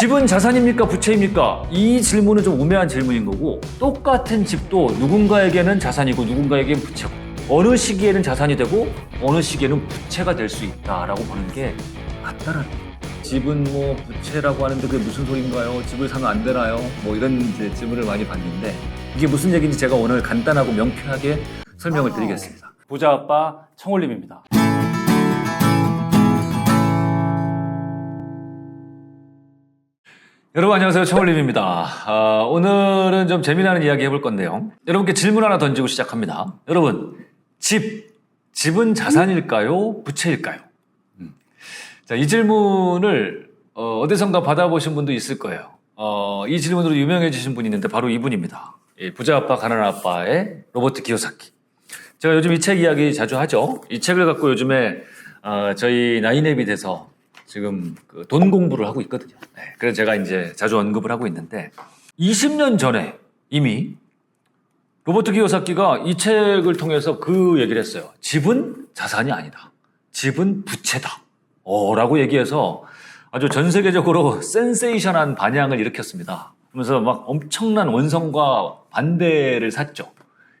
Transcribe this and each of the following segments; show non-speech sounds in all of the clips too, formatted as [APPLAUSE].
집은 자산입니까? 부채입니까? 이 질문은 좀 우매한 질문인 거고 똑같은 집도 누군가에게는 자산이고 누군가에게는 부채고 어느 시기에는 자산이 되고 어느 시기에는 부채가 될 수 있다라고 보는 게 맞다라는 거예요. 집은 뭐 부채라고 하는데 그게 무슨 소린가요? 집을 사면 안 되나요? 뭐 이런 이제 질문을 많이 받는데 이게 무슨 얘기인지 제가 오늘 간단하고 명쾌하게 설명을 드리겠습니다. 부자 아빠 청올림입니다. 여러분 안녕하세요 청올림입니다. 아, 오늘은 좀 재미나는 이야기 해볼 건데요. 여러분께 질문 하나 던지고 시작합니다. 여러분 집 집은 자산일까요? 부채일까요? 음. 자, 이 질문을 어, 어디선가 받아보신 분도 있을 거예요. 어, 이 질문으로 유명해지신 분이 있는데 바로 이분입니다. 예, 부자 아빠 가난한 아빠의 로버트 기요사키. 제가 요즘 이 책 이야기 자주 하죠. 이 책을 갖고 요즘에 어, 저희 나인앱이 돼서 지금 그 돈 공부를 하고 있거든요. 네, 그래서 제가 이제 자주 언급을 하고 있는데 20년 전에 이미 로버트 기요사키가 이 책을 통해서 그 얘기를 했어요. 집은 자산이 아니다. 집은 부채다. 어, 라고 얘기해서 아주 전 세계적으로 [LAUGHS] 센세이션한 반향을 일으켰습니다. 그러면서 막 엄청난 원성과 반대를 샀죠.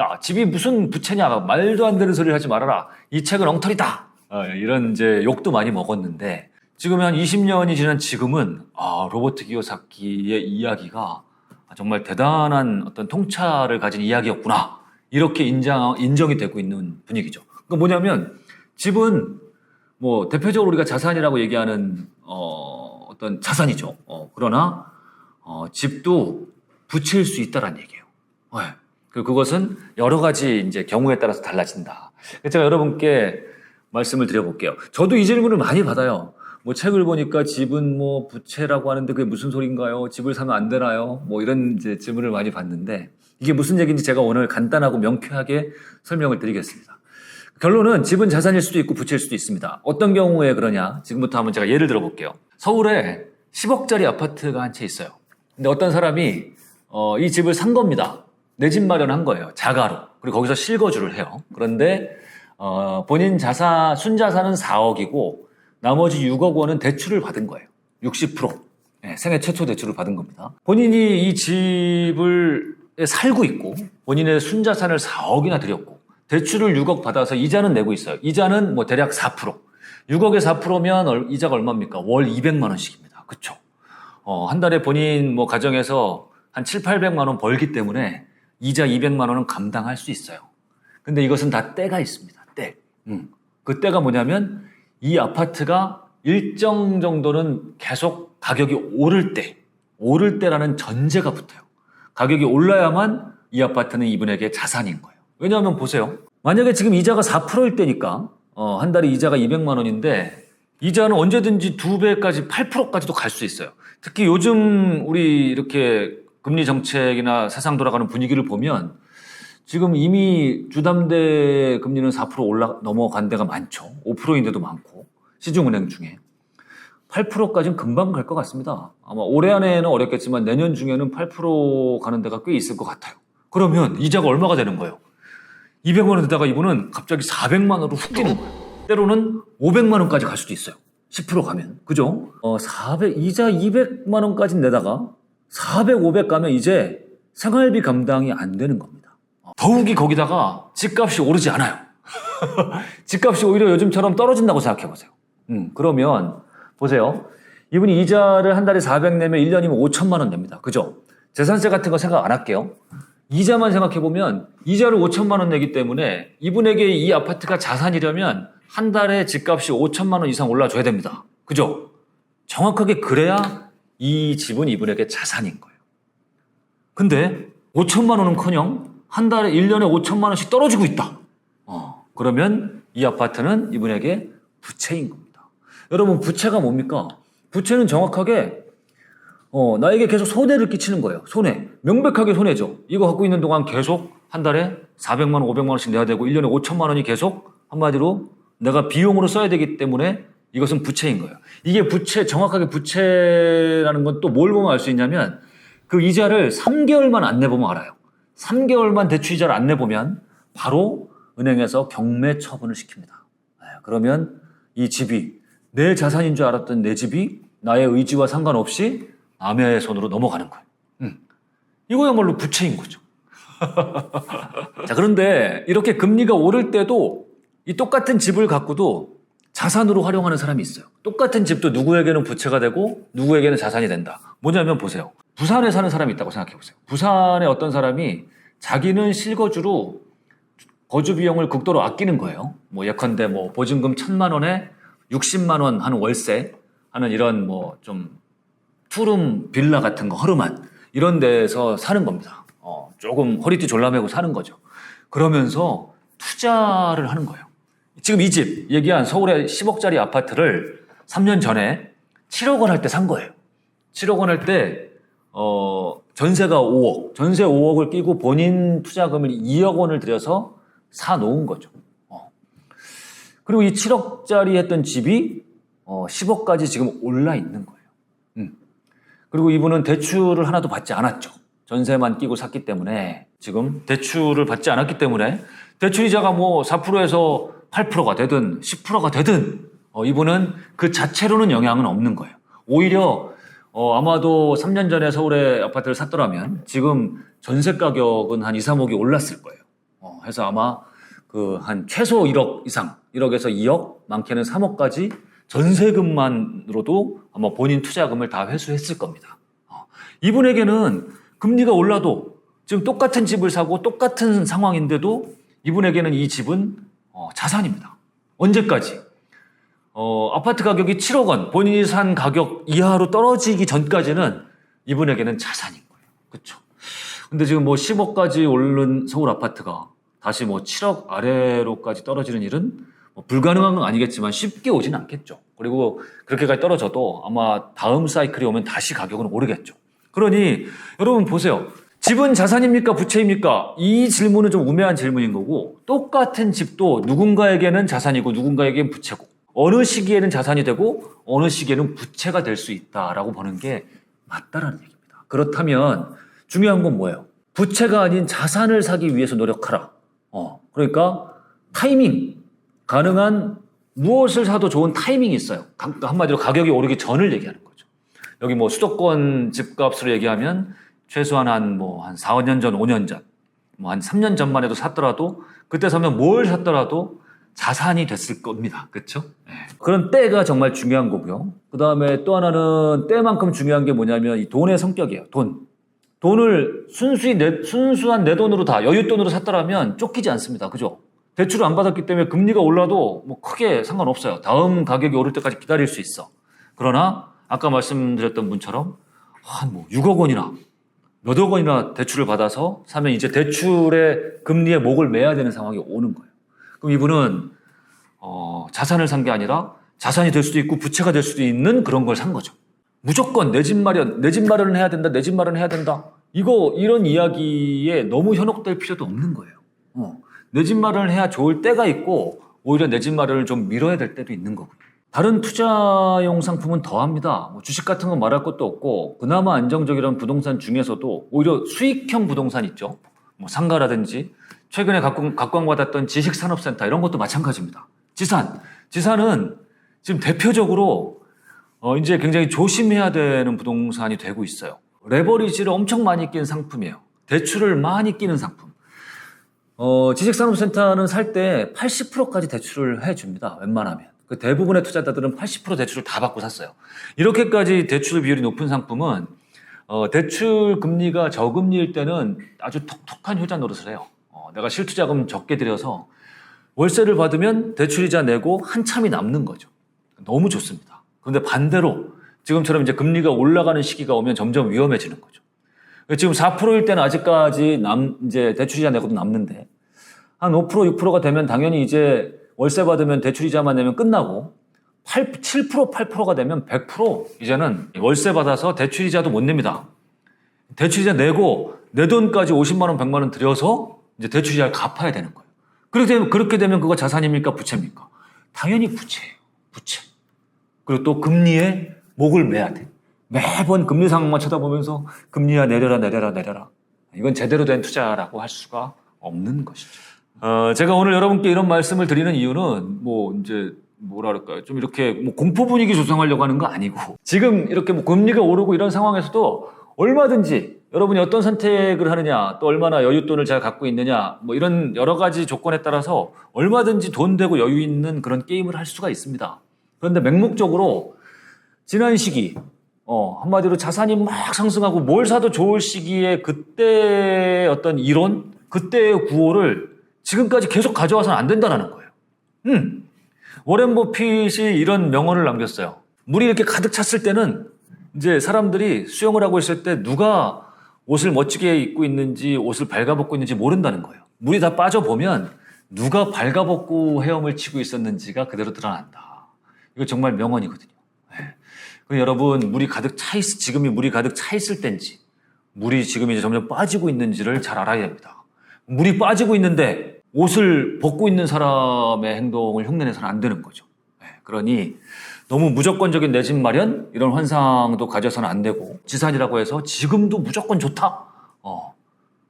야, 집이 무슨 부채냐. 말도 안 되는 소리를 하지 말아라. 이 책은 엉터리다. 어, 이런 이제 욕도 많이 먹었는데 지금 한 20년이 지난 지금은 아, 로버트 기요사키의 이야기가 정말 대단한 어떤 통찰을 가진 이야기였구나. 이렇게 인정, 인정이 되고 있는 분위기죠. 그러니까 뭐냐면 집은 뭐 대표적으로 우리가 자산이라고 얘기하는 어, 어떤 자산이죠. 어, 그러나 어, 집도 부채일 수 있다라는 얘기예요. 네. 그리고 그것은 여러 가지 이제 경우에 따라서 달라진다. 제가 여러분께 말씀을 드려볼게요. 저도 이 질문을 많이 받아요. 뭐 책을 보니까 집은 뭐 부채라고 하는데 그게 무슨 소린가요? 집을 사면 안 되나요? 뭐 이런 이제 질문을 많이 받는데 이게 무슨 얘기인지 제가 오늘 간단하고 명쾌하게 설명을 드리겠습니다. 결론은 집은 자산일 수도 있고 부채일 수도 있습니다. 어떤 경우에 그러냐? 지금부터 한번 제가 예를 들어볼게요. 서울에 10억짜리 아파트가 한 채 있어요. 근데 어떤 사람이 어, 이 집을 산 겁니다. 내 집 마련한 거예요. 자가로. 그리고 거기서 실거주를 해요. 그런데 어, 본인 자산 순자산은 4억이고 나머지 6억 원은 대출을 받은 거예요. 60%. 네, 생애 최초 대출을 받은 겁니다. 본인이 이 집을 살고 있고 본인의 순자산을 4억이나 들였고 대출을 6억 받아서 이자는 내고 있어요. 이자는 뭐 대략 4%. 6억에 4%면 이자가 얼마입니까? 월 200만 원씩입니다. 그쵸? 어, 한 달에 본인 뭐 가정에서 한 7, 800만 원 벌기 때문에 이자 200만 원은 감당할 수 있어요. 근데 이것은 다 때가 있습니다. 때. 음. 그 때가 뭐냐면 이 아파트가 일정 정도는 계속 가격이 오를 때, 오를 때라는 전제가 붙어요. 가격이 올라야만 이 아파트는 이분에게 자산인 거예요. 왜냐하면 보세요. 만약에 지금 이자가 4%일 때니까 어, 한 달에 이자가 200만 원인데 이자는 언제든지 두 배까지 8%까지도 갈 수 있어요. 특히 요즘 우리 이렇게 금리 정책이나 세상 돌아가는 분위기를 보면 지금 이미 주담대 금리는 4% 올라 넘어간 데가 많죠. 5%인데도 많고 시중은행 중에 8%까지는 금방 갈 것 같습니다. 아마 올해 안에는 어렵겠지만 내년 중에는 8% 가는 데가 꽤 있을 것 같아요. 그러면 이자가 얼마가 되는 거예요? 200만 원에다가 이분은 갑자기 400만 원으로 훅 뛰는 거예요. 때로는 500만 원까지 갈 수도 있어요. 10% 가면. 그죠? 어, 400, 이자 200만 원까지 내다가 400, 500 가면 이제 생활비 감당이 안 되는 겁니다. 더욱이 거기다가 집값이 오르지 않아요. [LAUGHS] 집값이 오히려 요즘처럼 떨어진다고 생각해 보세요. 음, 그러면 보세요. 이분이 이자를 한 달에 400 내면 1년이면 5천만 원 냅니다. 그죠? 재산세 같은 거 생각 안 할게요. 이자만 생각해 보면 이자를 5천만 원 내기 때문에 이분에게 이 아파트가 자산이려면 한 달에 집값이 5천만 원 이상 올라줘야 됩니다. 그죠? 정확하게 그래야 이 집은 이분에게 자산인 거예요. 근데 5천만 원은커녕 한 달에 1년에 5천만 원씩 떨어지고 있다. 어, 그러면 이 아파트는 이분에게 부채인 겁니다. 여러분 부채가 뭡니까? 부채는 정확하게 어, 나에게 계속 손해를 끼치는 거예요. 손해. 명백하게 손해죠. 이거 갖고 있는 동안 계속 한 달에 400만 원, 500만 원씩 내야 되고 1년에 5천만 원이 계속 한마디로 내가 비용으로 써야 되기 때문에 이것은 부채인 거예요. 이게 부채, 정확하게 부채라는 건 또 뭘 보면 알 수 있냐면 그 이자를 3개월만 안 내보면 알아요. 3개월만 대출 이자를 안 내보면 바로 은행에서 경매 처분을 시킵니다. 네, 그러면 이 집이 내 자산인 줄 알았던 내 집이 나의 의지와 상관없이 남의 손으로 넘어가는 거예요. 음. 이거야말로 부채인 거죠. [LAUGHS] 자, 그런데 이렇게 금리가 오를 때도 이 똑같은 집을 갖고도 자산으로 활용하는 사람이 있어요. 똑같은 집도 누구에게는 부채가 되고 누구에게는 자산이 된다. 뭐냐면 보세요. 부산에 사는 사람이 있다고 생각해 보세요. 부산에 어떤 사람이 자기는 실거주로 거주 비용을 극도로 아끼는 거예요. 뭐 예컨대 뭐 보증금 천만 원에 60만 원 하는 월세 하는 이런 뭐 좀 투룸 빌라 같은 거 허름한 이런 데서 사는 겁니다. 어, 조금 허리띠 졸라매고 사는 거죠. 그러면서 투자를 하는 거예요. 지금 이 집 얘기한 서울의 10억짜리 아파트를 3년 전에 7억 원 할 때 산 거예요. 7억 원 할 때 어, 전세가 5억, 전세 5억을 끼고 본인 투자금을 2억 원을 들여서 사 놓은 거죠. 어. 그리고 이 7억짜리 했던 집이 어, 10억까지 지금 올라 있는 거예요. 음. 그리고 이분은 대출을 하나도 받지 않았죠. 전세만 끼고 샀기 때문에 지금 대출을 받지 않았기 때문에 대출이자가 뭐 4%에서 8%가 되든 10%가 되든 어, 이분은 그 자체로는 영향은 없는 거예요. 오히려 어, 아마도 3년 전에 서울에 아파트를 샀더라면 지금 전세 가격은 한 2, 3억이 올랐을 거예요. 어, 해서 아마 그 한 최소 1억 이상, 1억에서 2억, 많게는 3억까지 전세금만으로도 아마 본인 투자금을 다 회수했을 겁니다. 어, 이분에게는 금리가 올라도 지금 똑같은 집을 사고 똑같은 상황인데도 이분에게는 이 집은 어, 자산입니다. 언제까지? 어, 아파트 가격이 7억 원, 본인이 산 가격 이하로 떨어지기 전까지는 이분에게는 자산인 거예요. 그쵸? 근데 지금 뭐 10억까지 오른 서울 아파트가 다시 뭐 7억 아래로까지 떨어지는 일은 뭐 불가능한 건 아니겠지만 쉽게 오진 않겠죠. 그리고 그렇게까지 떨어져도 아마 다음 사이클이 오면 다시 가격은 오르겠죠. 그러니 여러분 보세요. 집은 자산입니까? 부채입니까? 이 질문은 좀 우매한 질문인 거고 똑같은 집도 누군가에게는 자산이고 누군가에게는 부채고 어느 시기에는 자산이 되고 어느 시기에는 부채가 될 수 있다라고 보는 게 맞다라는 얘기입니다. 그렇다면 중요한 건 뭐예요? 부채가 아닌 자산을 사기 위해서 노력하라. 어, 그러니까 타이밍 가능한 무엇을 사도 좋은 타이밍이 있어요. 가- 한마디로 가격이 오르기 전을 얘기하는 거죠. 여기 뭐 수도권 집값으로 얘기하면 최소한 한 뭐한 4, 5년 전, 5년 전, 뭐 한 3년 전만 해도 샀더라도 그때 사면 뭘 샀더라도 자산이 됐을 겁니다. 그렇죠? 그런 때가 정말 중요한 거고요. 그 다음에 또 하나는 때만큼 중요한 게 뭐냐면 이 돈의 성격이에요. 돈. 돈을 순수히 내, 순수한 내 돈으로 다 여윳돈으로 샀더라면 쫓기지 않습니다. 그죠? 대출을 안 받았기 때문에 금리가 올라도 뭐 크게 상관없어요. 다음 가격이 오를 때까지 기다릴 수 있어. 그러나 아까 말씀드렸던 분처럼 한뭐 6억 원이나 몇억 원이나 대출을 받아서 사면 이제 대출의 금리에 목을 매야 되는 상황이 오는 거예요. 그럼 이분은 어, 자산을 산 게 아니라 자산이 될 수도 있고 부채가 될 수도 있는 그런 걸 산 거죠. 무조건 내 집 마련, 내 집 마련을 해야 된다, 내 집 마련을 해야 된다. 이거 이런 이야기에 너무 현혹될 필요도 없는 거예요. 어, 내 집 마련을 해야 좋을 때가 있고 오히려 내 집 마련을 좀 미뤄야 될 때도 있는 거고요. 다른 투자용 상품은 더합니다. 뭐 주식 같은 건 말할 것도 없고 그나마 안정적이라는 부동산 중에서도 오히려 수익형 부동산 있죠. 뭐 상가라든지 최근에 각광, 각광받았던 지식산업센터 이런 것도 마찬가지입니다. 지산, 지산은 지금 대표적으로 어, 이제 굉장히 조심해야 되는 부동산이 되고 있어요. 레버리지를 엄청 많이 끼는 상품이에요. 대출을 많이 끼는 상품. 어, 지식산업센터는 살 때 80%까지 대출을 해줍니다. 웬만하면. 그 대부분의 투자자들은 80% 대출을 다 받고 샀어요. 이렇게까지 대출 비율이 높은 상품은 어, 대출 금리가 저금리일 때는 아주 톡톡한 효자 노릇을 해요. 어, 내가 실투 자금 적게 들여서 월세를 받으면 대출이자 내고 한참이 남는 거죠. 너무 좋습니다. 그런데 반대로 지금처럼 이제 금리가 올라가는 시기가 오면 점점 위험해지는 거죠. 지금 4%일 때는 아직까지 남, 이제 대출이자 내고도 남는데 한 5%, 6%가 되면 당연히 이제 월세 받으면 대출이자만 내면 끝나고 8, 7%, 8%가 되면 100% 이제는 월세 받아서 대출이자도 못 냅니다. 대출이자 내고 내 돈까지 50만 원, 100만 원 들여서 이제 대출이자를 갚아야 되는 거예요. 그렇게 되면, 그렇게 되면 그거 자산입니까? 부채입니까? 당연히 부채예요. 부채. 그리고 또 금리에 목을 매야 돼. 매번 금리 상황만 쳐다보면서 금리야 내려라 내려라 내려라. 이건 제대로 된 투자라고 할 수가 없는 것이죠. 어, 제가 오늘 여러분께 이런 말씀을 드리는 이유는 뭐 이제 뭐라 그럴까요? 좀 이렇게 뭐 공포 분위기 조성하려고 하는 거 아니고 지금 이렇게 뭐 금리가 오르고 이런 상황에서도 얼마든지 여러분이 어떤 선택을 하느냐 또 얼마나 여윳돈을 잘 갖고 있느냐 뭐 이런 여러 가지 조건에 따라서 얼마든지 돈 되고 여유 있는 그런 게임을 할 수가 있습니다. 그런데 맹목적으로 지난 시기 어, 한마디로 자산이 막 상승하고 뭘 사도 좋을 시기에 그때의 어떤 이론, 그때의 구호를 지금까지 계속 가져와서는 안 된다는 거예요. 음. 워렌 버핏이 이런 명언을 남겼어요. 물이 이렇게 가득 찼을 때는 이제 사람들이 수영을 하고 있을 때 누가 옷을 멋지게 입고 있는지 옷을 발가벗고 있는지 모른다는 거예요. 물이 다 빠져보면 누가 발가벗고 헤엄을 치고 있었는지가 그대로 드러난다. 이거 정말 명언이거든요. 예. 그 여러분 물이 가득 차 있, 지금이 물이 가득 차 있을 때인지 물이 지금 이제 점점 빠지고 있는지를 잘 알아야 됩니다. 물이 빠지고 있는데 옷을 벗고 있는 사람의 행동을 흉내내서는 안 되는 거죠. 예, 그러니 너무 무조건적인 내 집 마련 이런 환상도 가져서는 안 되고 지산이라고 해서 지금도 무조건 좋다. 어,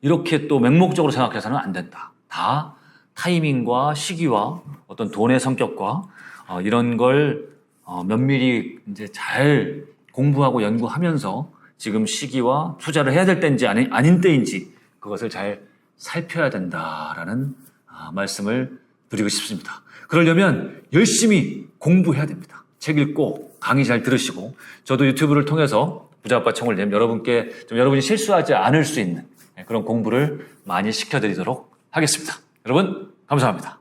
이렇게 또 맹목적으로 생각해서는 안 된다. 다 타이밍과 시기와 어떤 돈의 성격과 어, 이런 걸 어, 면밀히 이제 잘 공부하고 연구하면서 지금 시기와 투자를 해야 될 때인지 아니, 아닌 때인지 그것을 잘 살펴야 된다라는 아, 말씀을 드리고 싶습니다. 그러려면 열심히 공부해야 됩니다. 책 읽고 강의 잘 들으시고 저도 유튜브를 통해서 부자 아빠 청을 내면 여러분께 좀 여러분이 실수하지 않을 수 있는 그런 공부를 많이 시켜드리도록 하겠습니다. 여러분 감사합니다.